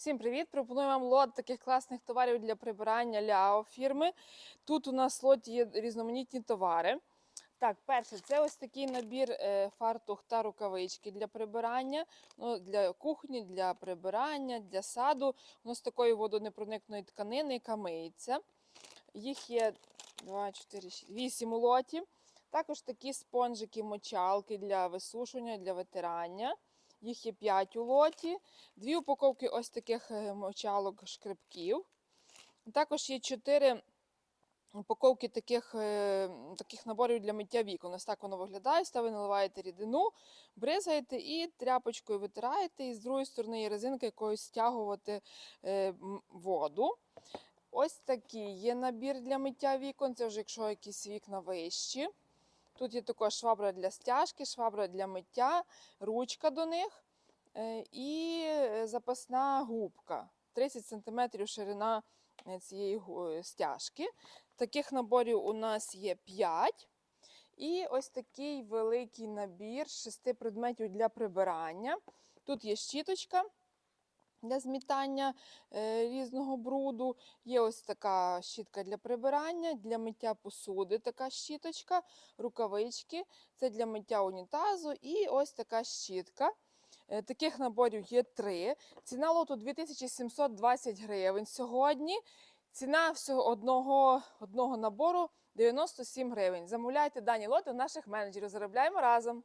Всім привіт! Пропоную вам лот таких класних товарів для прибирання Ляо фірми. Тут у нас в лоті є різноманітні товари. Так, перше, це ось такий набір е, фартух та рукавички для прибирання, ну, для кухні, для прибирання, для саду. Воно з такої водонепроникної тканини, яка миється. Їх є 2, 4, 6, 8 у лоті. Також такі спонжики, мочалки для висушування, для витирання. Їх є 5 у лоті. Дві упаковки ось таких е, мочалок шкребків. Також є 4 упаковки таких, е, таких наборів для миття вікон. Ось так воно виглядає. Сюди ви наливаєте рідину, бризгаєте і тряпочкою витираєте. І з другої сторони є резинка, якою стягувати е, воду. Ось такий є набір для миття вікон. Це вже якщо якісь вікна вищі. Тут є також швабра для стяжки, швабра для миття, ручка до них е, і е, запасна губка. 30 см ширина е, цієї стяжки. Таких наборів у нас є 5. І ось такий великий набір шести предметів для прибирання. Тут є щіточка для змітання е, різного бруду. Є ось така щітка для прибирання, для миття посуди, така щіточка, рукавички. Це для миття унітазу. І ось така щітка. Е, Таких наборів є три. Ціна лоту 2720 гривень сьогодні. Ціна всього одного, одного набору 97 гривень. Замовляйте дані лоти у наших менеджерів. Заробляємо разом.